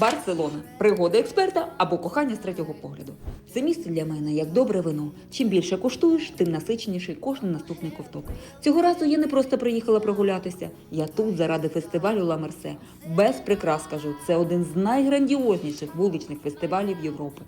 Барселона пригоди експерта або кохання з третього погляду. Це місце для мене як добре вино. Чим більше куштуєш, тим насиченіший кожен наступний ковток. Цього разу я не просто приїхала прогулятися. Я тут заради фестивалю Ла Мерсе. Без прикрас кажу, це один з найграндіозніших вуличних фестивалів Європи.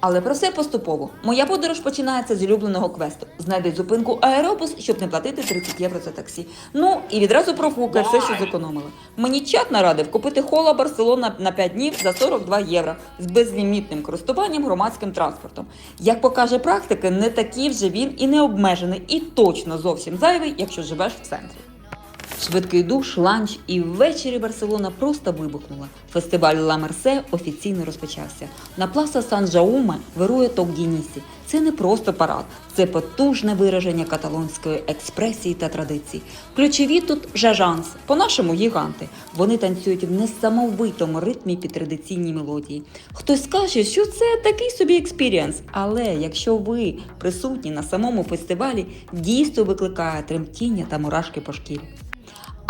Але про все поступово. Моя подорож починається з улюбленого квесту. Знайди зупинку аеробус, щоб не платити 30 євро за таксі. Ну і відразу профукай все, що зекономила. Мені чат нарадив купити хола Барселона на 5 днів за 42 євро з безлімітним користуванням громадським транспортом. Як покаже практика, не такий вже він і не обмежений, і точно зовсім зайвий, якщо живеш в центрі. Швидкий душ, ланч і ввечері Барселона просто вибухнула. Фестиваль Ла Мерсе офіційно розпочався. На пласа Сан Жауме вирує ток Дінісі. Це не просто парад, це потужне вираження каталонської експресії та традицій. Ключові тут жажанс, по-нашому гіганти. Вони танцюють в несамовитому ритмі під традиційні мелодії. Хтось скаже, що це такий собі експірієнс, але якщо ви присутні на самому фестивалі, дійсно викликає тремтіння та мурашки по шкірі.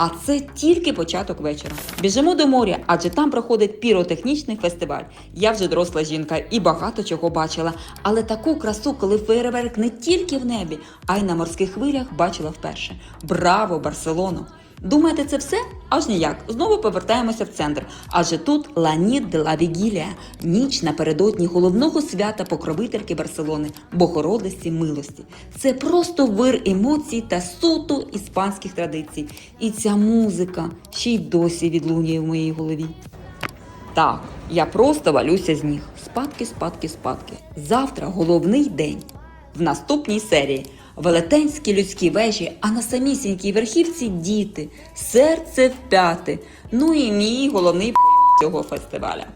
А це тільки початок вечора. Біжимо до моря, адже там проходить піротехнічний фестиваль. Я вже доросла жінка і багато чого бачила. Але таку красу, коли фейерверк не тільки в небі, а й на морських хвилях бачила вперше. Браво, Барселоно! Думаєте, це все? Аж ніяк. Знову повертаємося в центр. Адже тут Ла Ніт де ла Вігілія, ніч напередодні головного свята покровительки Барселони, Богородиці милості. Це просто вир емоцій та суто іспанських традицій. І ця музика ще й досі відлунює в моїй голові. Так, я просто валюся з ніг. Спадки, спадки, спадки. Завтра головний день. В наступній серії велетенські людські вежі, а на самісінькій верхівці діти, серце в п'яти. Ну і мій головний цього фестиваля.